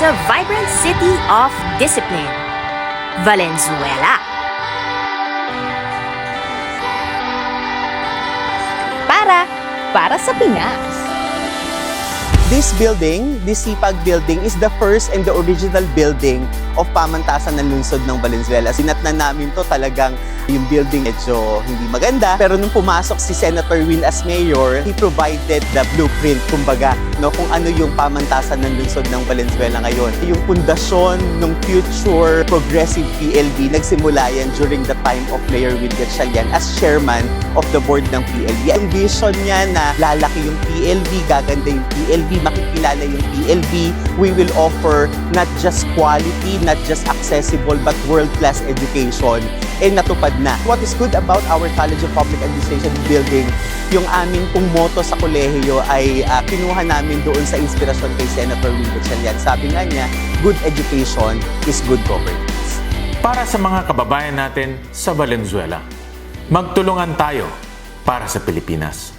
sa vibrant city of discipline, Valenzuela. Para, para sa Pinas. This building, this Sipag building, is the first and the original building of pamantasan ng lungsod ng Valenzuela. Sinatnan namin to talagang yung building medyo hindi maganda. Pero nung pumasok si Senator Will as mayor, he provided the blueprint, kumbaga, no, kung ano yung pamantasan ng lungsod ng Valenzuela ngayon. Yung pundasyon ng future progressive PLB, nagsimula yan during the time of Mayor Will Gatchalian as chairman of the board ng PLB. Yung vision niya na lalaki yung PLB, gaganda yung PLB, makikilala yung PLB, we will offer not just quality, not just accessible, but world-class education. Eh natupad na. What is good about our College of Public Administration building, yung aming pong motto sa kolehiyo ay ah, kinuha namin doon sa inspirasyon kay Senator Will Gatchalian. Sabi nga niya, good education is good governance. Para sa mga kababayan natin sa Valenzuela, magtulungan tayo para sa Pilipinas.